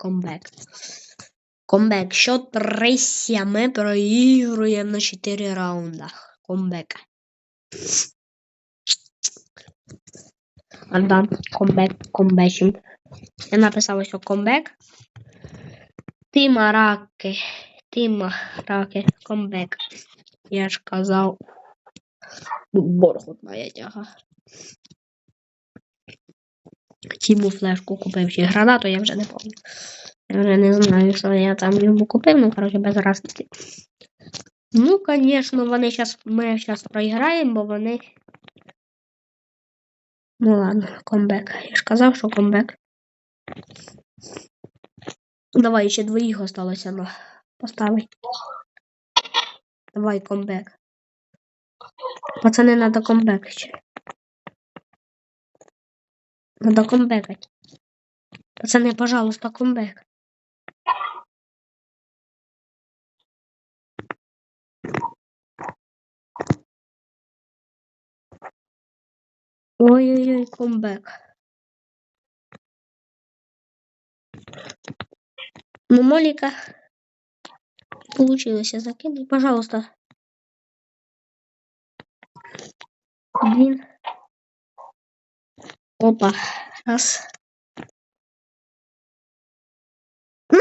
Комбек. Комбек. Що трися ми проігруємо на 4 раунда. Комбек. Анда, комбек, комбечим. Я написала, що комбек. Тима раки. Тима раки. Комбек. Я ж казав. Боргут моя тяга. Флешку купив чи гранату, я вже не пам'ятаю. Я вже не знаю, що я там йому купив, ну, коротше, без разниці. Ну, звісно, вони зараз, ми зараз проіграємо, бо вони. Ну ладно, комбек. Я ж казав, що комбек. Давай, ще двоїх осталося ну, поставить. Давай, комбек. Пацани, надо комбек ще. Надо комбекать. Пацаны, пожалуйста, комбек. Ой-ой-ой, комбек. Ну, Молика получилось закинуть. Пожалуйста. Один. Опа. Раз. Ну,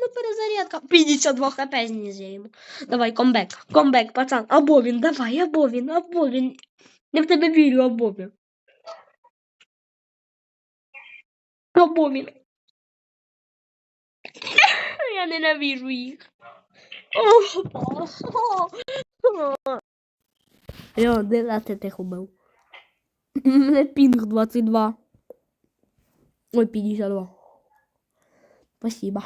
ну перезарядка. 52 хп знизу йому. Давай, комбек. Комбек, пацан. Або він, давай, або він, або він. Я в тебе вірю, або він. Або він. Я ненавижу їх. Йо, де ти тих убив? Мене пінг 22. Ой, 52. Спасибо.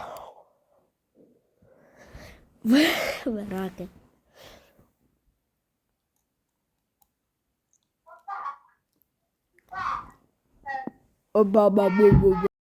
Ви, ви раки. Оба-ба-бу-бу-бу.